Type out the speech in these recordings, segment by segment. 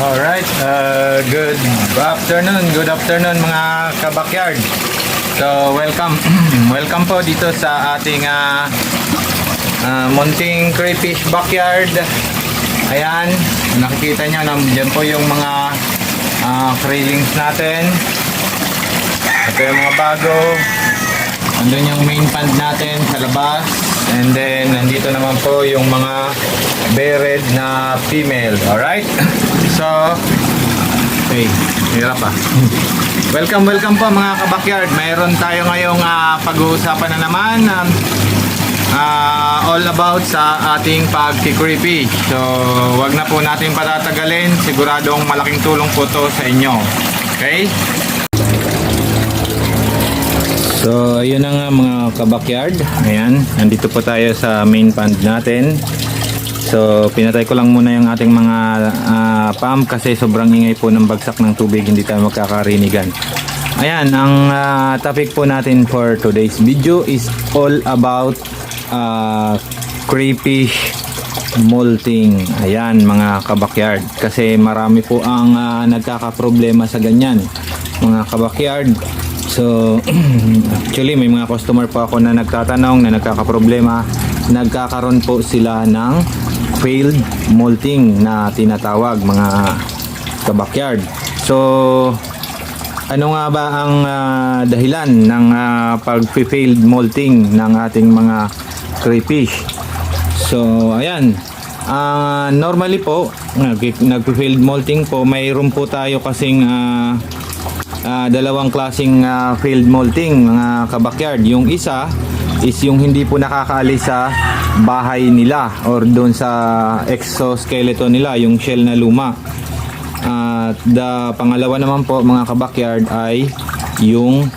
Alright, uh, good afternoon, good afternoon mga kabakyard. So, welcome. welcome po dito sa ating uh, uh, Munting Crayfish Backyard. Ayan, nakikita nyo, nandiyan po yung mga uh, railings natin. Ito yung mga bago. Andun yung main pond natin sa labas. And then, nandito naman po yung mga bered na female. Alright? So, hey, hirap ah. welcome, welcome po mga kabakyard. Mayroon tayo ngayong ah, pag-uusapan na naman. um, ah, all about sa ating pag-creepy. So, wag na po natin patatagalin. Siguradong malaking tulong po to sa inyo. Okay? So, ayun na nga mga kabakyard. Ayan, nandito po tayo sa main pond natin. So, pinatay ko lang muna yung ating mga ah, pump kasi sobrang ingay po ng bagsak ng tubig, hindi tayo magkakarinigan. Ayan, ang ah, topic po natin for today's video is all about ah, crayfish molting. Ayan, mga kabakyard. Kasi marami po ang ah, nagkakaproblema sa ganyan, mga kabakyard. So, actually may mga customer po ako na nagtatanong na nagkakaproblema. Nagkakaroon po sila ng failed molting na tinatawag mga kabakyard. So, ano nga ba ang ah, dahilan ng ah, pag-failed molting ng ating mga crayfish? So, ayan. Ah, normally po, nag- nag-failed molting po, mayroon po tayo kasing ah, ah, dalawang klasing ah, failed molting mga kabakyard. Yung isa is yung hindi po nakakaalis sa bahay nila or doon sa exoskeleton nila, yung shell na luma. At the pangalawa naman po mga kabakyard ay yung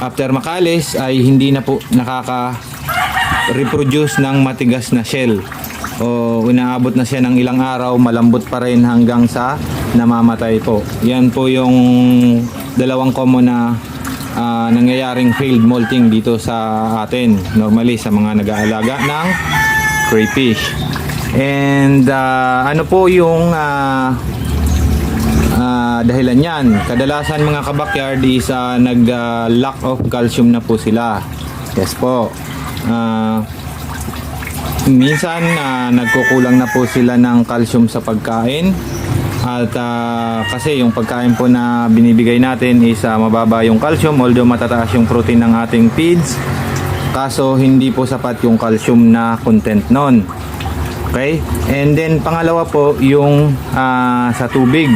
after makalis ay hindi na po nakaka reproduce ng matigas na shell o inaabot na siya ng ilang araw malambot pa rin hanggang sa namamatay po yan po yung dalawang common na ah, nangyayaring failed molting dito sa atin normally sa mga nag-aalaga ng crayfish and ah, ano po yung ah, Ah, dahilan yan. Kadalasan mga kabakyard is ah, nag ah, lack of calcium na po sila. Yes po. Ah, minsan ah, nagkukulang na po sila ng calcium sa pagkain. At ah, kasi yung pagkain po na binibigay natin is ah, mababa yung calcium although matataas yung protein ng ating feeds. Kaso hindi po sapat yung calcium na content nun. Okay? And then pangalawa po yung ah, sa tubig.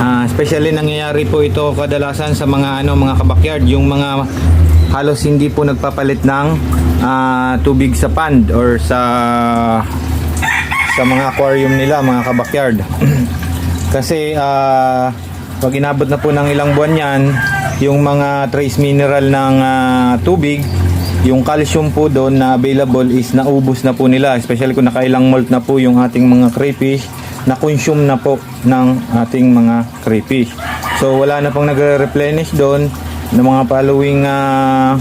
Ah, especially nangyayari po ito kadalasan sa mga ano mga kabakyard, yung mga halos hindi po nagpapalit ng ah, tubig sa pond or sa sa mga aquarium nila mga kabakyard. Kasi ah, pag inabot na po ng ilang buwan yan, yung mga trace mineral ng ah, tubig, yung calcium po doon na available is naubos na po nila. Especially kung nakailang molt na po yung ating mga crayfish, na-consume na po ng ating mga crayfish. So wala na pong nagre-replenish doon ng mga following ah,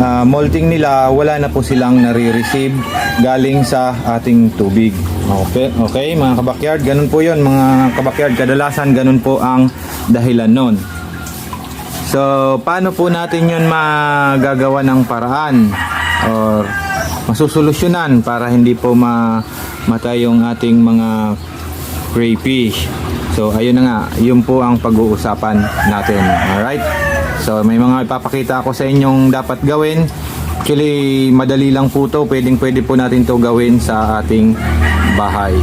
ah, molting nila, wala na po silang nare-receive galing sa ating tubig. Okay, okay mga kabakyard, ganun po yon mga kabakyard. Kadalasan ganun po ang dahilan nun. So, paano po natin yun magagawa ng paraan or masusolusyonan para hindi po mamatay yung ating mga crayfish. So, ayun na nga, yun po ang pag-uusapan natin. Alright? So, may mga ipapakita ako sa inyong dapat gawin. Actually, madali lang po to. Pwedeng pwede po natin to gawin sa ating bahay.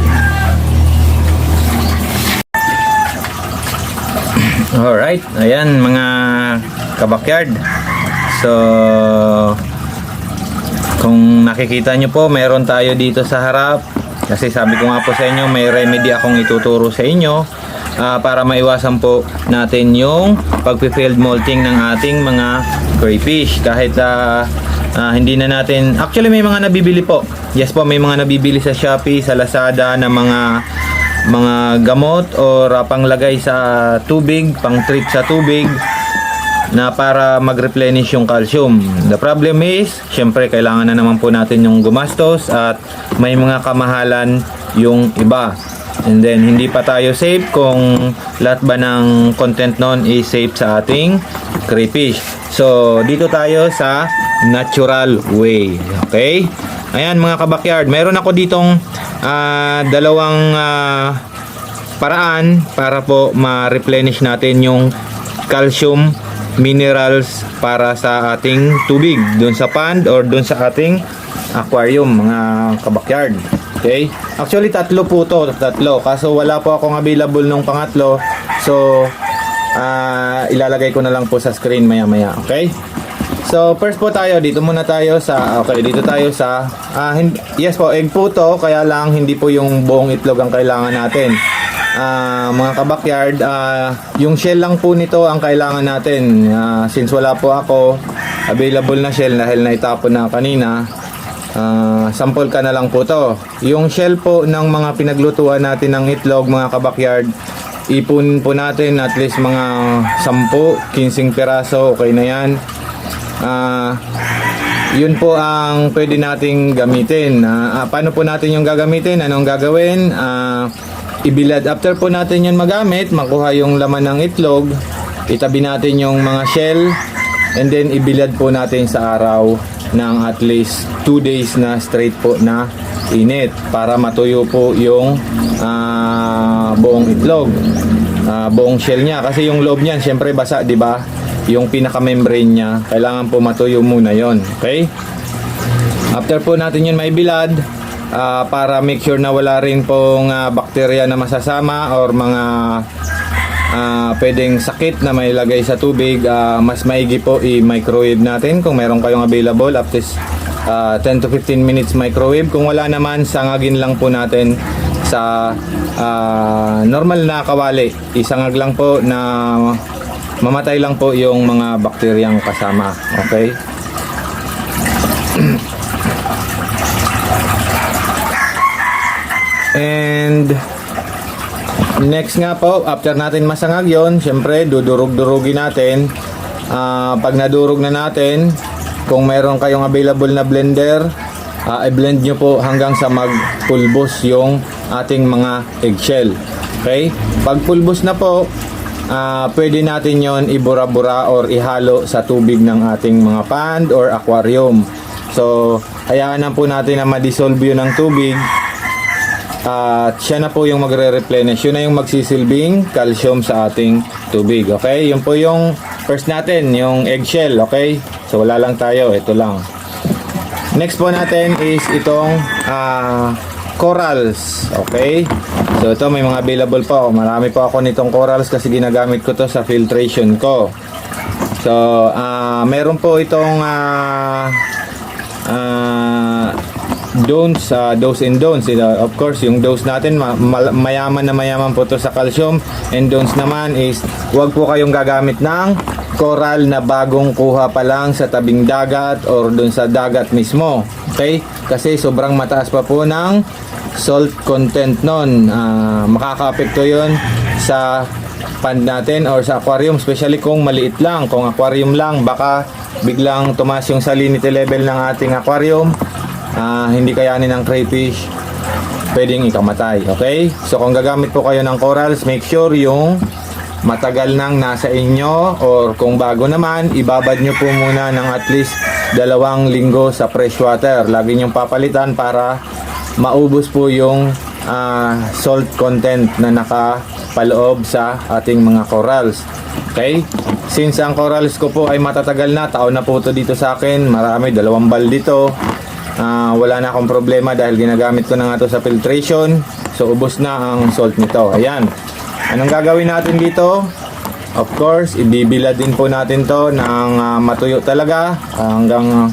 Alright, ayan mga kabakyard. So, kung nakikita nyo po, meron tayo dito sa harap. Kasi sabi ko nga po sa inyo, may remedy akong ituturo sa inyo ah, para maiwasan po natin yung pag-failed molting ng ating mga crayfish. Kahit ah, ah, hindi na natin, actually may mga nabibili po. Yes po, may mga nabibili sa Shopee, sa Lazada na mga mga gamot o uh, panglagay sa tubig, pang treat sa tubig na para mag-replenish yung calcium. The problem is, syempre kailangan na naman po natin yung gumastos at may mga kamahalan yung iba. And then, hindi pa tayo safe kung lahat ba ng content nun is safe sa ating crayfish. So, dito tayo sa natural way. Okay? Ayan mga kabakyard, meron ako ditong ah, dalawang ah, paraan para po ma-replenish natin yung calcium minerals para sa ating tubig doon sa pond or doon sa ating aquarium mga kabakyard. Okay? Actually tatlo po to, tatlo. Kaso wala po akong available nung pangatlo. So ah, ilalagay ko na lang po sa screen maya-maya. Okay? So first po tayo dito muna tayo sa okay dito tayo sa hin- yes po egg po to kaya lang hindi po yung buong itlog ang kailangan natin. Ah, mga kabakyard, ah, yung shell lang po nito ang kailangan natin. Ah, since wala po ako available na shell dahil naitapon na kanina. Ah, sample ka na lang po to. Yung shell po ng mga pinaglutuan natin ng itlog mga kabakyard, ipon po natin at least mga 10, 15 peraso, okay na yan. Ah, yun po ang pwede nating gamitin. Ah, paano po natin yung gagamitin? Anong gagawin? Ah, ibilad. After po natin yun magamit, makuha yung laman ng itlog, itabi natin yung mga shell, and then ibilad po natin sa araw ng at least 2 days na straight po na init para matuyo po yung ah, buong itlog. Ah, buong shell niya kasi yung loob niyan syempre basa, 'di ba? Yung pinaka membrane niya, kailangan po matuyo muna 'yon. Okay? After po natin yun may bilad ah, para make sure na wala rin pong ah, bakterya na masasama or mga ah, pwedeng sakit na may lagay sa tubig, ah, mas maigi po i-microwave natin kung meron kayong available up to ah, 10 to 15 minutes microwave. Kung wala naman, sangagin lang po natin sa ah, normal na kawali. Isangag lang po na mamatay lang po yung mga bakteryang kasama. Okay? And next nga po, after natin masangag yon, syempre dudurog-durugin natin. Ah, pag nadurog na natin, kung meron kayong available na blender, ah, i-blend nyo po hanggang sa magpulbos yung ating mga eggshell. Okay? Pag pulbos na po, ah, pwede natin yon ibura-bura or ihalo sa tubig ng ating mga pond or aquarium. So, hayaan na po natin na ma-dissolve yun ng tubig at siya na po yung magre-replenish. Yun na yung magsisilbing calcium sa ating tubig. Okay? Yun po yung first natin, yung eggshell. Okay? So wala lang tayo. Ito lang. Next po natin is itong ah, corals. Okay? So ito may mga available po. Marami po ako nitong corals kasi ginagamit ko to sa filtration ko. So, ah meron po itong ah ah, don'ts, uh, do's and don'ts. Uh, of course, yung dose natin, ma- mal- mayaman na mayaman po to sa calcium. And don'ts naman is, huwag po kayong gagamit ng coral na bagong kuha pa lang sa tabing dagat or dun sa dagat mismo. Okay? Kasi sobrang mataas pa po ng salt content nun. Ah, makaka-apekto yun sa pond natin or sa aquarium, especially kung maliit lang. Kung aquarium lang, baka biglang tumaas yung salinity level ng ating aquarium ah, hindi kayanin ng crayfish, pwedeng ikamatay. Okay? So kung gagamit po kayo ng corals, make sure yung matagal nang nasa inyo or kung bago naman, ibabad nyo po muna ng at least dalawang linggo sa fresh water. Lagi nyong papalitan para maubos po yung ah, salt content na nakapaloob sa ating mga corals. Okay? Since ang corals ko po ay matatagal na, taon na po ito dito sa akin, marami, dalawang bal dito. Ah, wala na akong problema dahil ginagamit ko na nga to sa filtration. So, ubos na ang salt nito. Ayan. Anong gagawin natin dito? Of course, ibibila din po natin to ng ah, matuyo talaga hanggang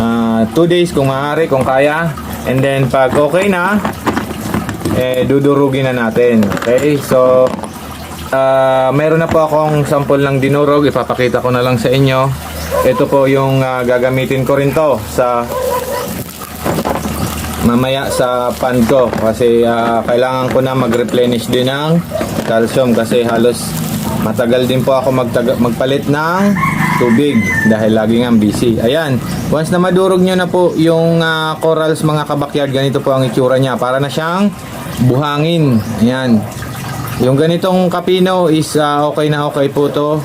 2 days kung maaari, kung kaya. And then, pag okay na, eh, dudurugin na natin. Okay? So, ah, meron na po akong sample ng dinurog. Ipapakita ko na lang sa inyo. Ito po yung ah, gagamitin ko rin to sa mamaya sa pan ko kasi ah, kailangan ko na mag-replenish din ng calcium kasi halos matagal din po ako magpalit ng tubig dahil lagi nga busy. Ayan, once na madurog nyo na po yung ah, corals mga kabakyard, ganito po ang itsura niya. Para na siyang buhangin. Ayan. Yung ganitong kapino is ah, okay na okay po to.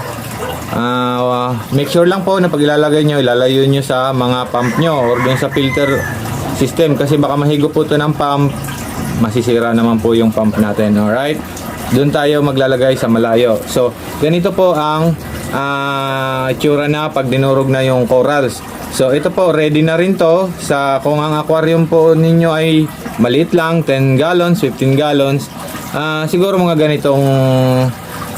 Ah, make sure lang po na pag ilalagay nyo, ilalayo nyo sa mga pump nyo or dun sa filter system kasi baka mahigo po to ng pump. Masisira naman po yung pump natin alright? Doon tayo maglalagay sa malayo. So ganito po ang ah, itsura na pag dinurog na yung corals. So ito po ready na rin to. Sa kung ang aquarium po ninyo ay maliit lang 10 gallons 15 gallons ah, siguro mga ganitong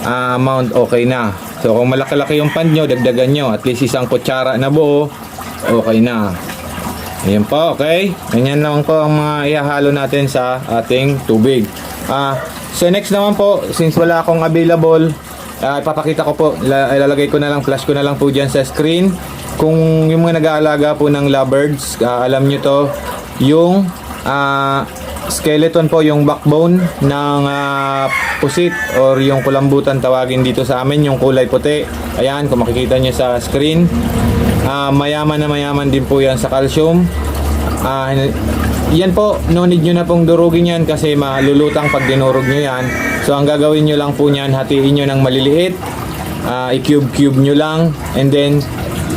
ah, amount okay na. So kung malaki-laki yung pan nyo dagdagan nyo. At least isang kutsara na buo okay na Ayan po, okay? Ganyan naman po ang mga ihahalo natin sa ating tubig. Ah, so next naman po, since wala akong available, ah, ipapakita ko po, ila- ilalagay ko na lang, flash ko na lang po dyan sa screen. Kung yung mga nag-aalaga po ng lovebirds, ah, alam nyo to, yung ah, skeleton po, yung backbone ng ah, pusit or yung kulambutan tawagin dito sa amin, yung kulay puti. Ayan, kung makikita nyo sa screen. Ah, mayaman na mayaman din po yan sa calcium. Ah, yan po, no need nyo na pong durugin yan kasi malulutang pag dinurog nyo yan. So ang gagawin nyo lang po niyan, hatiin nyo ng maliliit, ah, i-cube-cube nyo lang, and then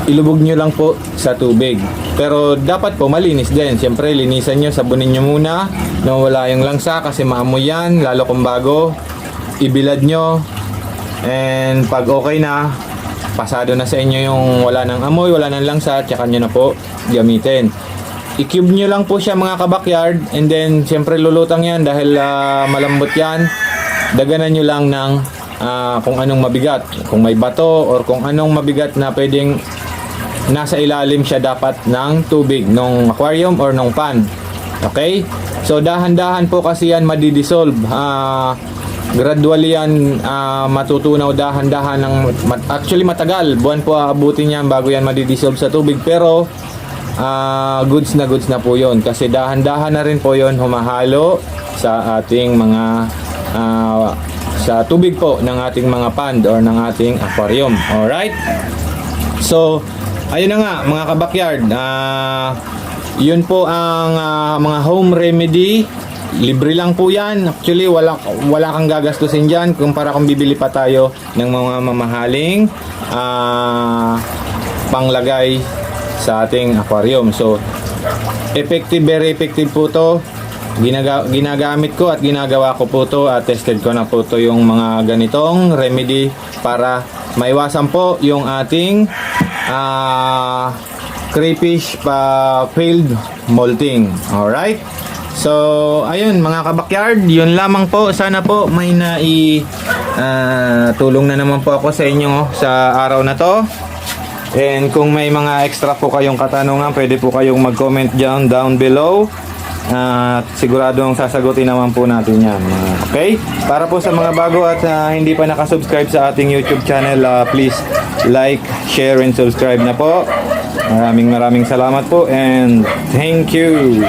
ilubog nyo lang po sa tubig. Pero dapat po malinis din. Siyempre, linisan nyo, sabunin nyo muna, na wala yung langsa kasi maamoy yan, lalo kung bago. Ibilad nyo, and pag okay na, pasado na sa inyo yung wala nang amoy, wala nang langsa, tsaka nyo na po gamitin. I-cube nyo lang po siya mga kabakyard and then siyempre lulutang yan dahil ah, malambot yan. Daganan nyo lang ng ah, kung anong mabigat. Kung may bato or kung anong mabigat na pwedeng nasa ilalim siya dapat ng tubig nung aquarium or nung pan. Okay? So dahan-dahan po kasi yan madidissolve. Ah gradually yan ah, matutunaw dahan-dahan ng mat- actually matagal buwan po aabutin yan bago yan madidissolve sa tubig pero ah, goods na goods na po yon kasi dahan-dahan na rin po yon humahalo sa ating mga ah, sa tubig po ng ating mga pond or ng ating aquarium alright So, ayun na nga mga kabakyard. ah yun po ang ah, mga home remedy. Libre lang po yan. Actually, wala, wala kang gagastusin dyan kumpara kung bibili pa tayo ng mga mamahaling ah, panglagay sa ating aquarium. So, effective, very effective po to. Ginaga, ginagamit ko at ginagawa ko po to at tested ko na po to yung mga ganitong remedy para maiwasan po yung ating ah crayfish pa failed molting. Alright? So, ayun mga kabakyard, yun lamang po. Sana po may nai ah, tulong na naman po ako sa inyo sa araw na to. And kung may mga extra po kayong katanungan, pwede po kayong mag-comment dyan down below. At siguradong sasagutin naman po natin yan. mga- Okay? Para po sa mga bago at ah, hindi pa nakasubscribe sa ating YouTube channel, ah, please like, share, and subscribe na po. Maraming maraming salamat po and thank you!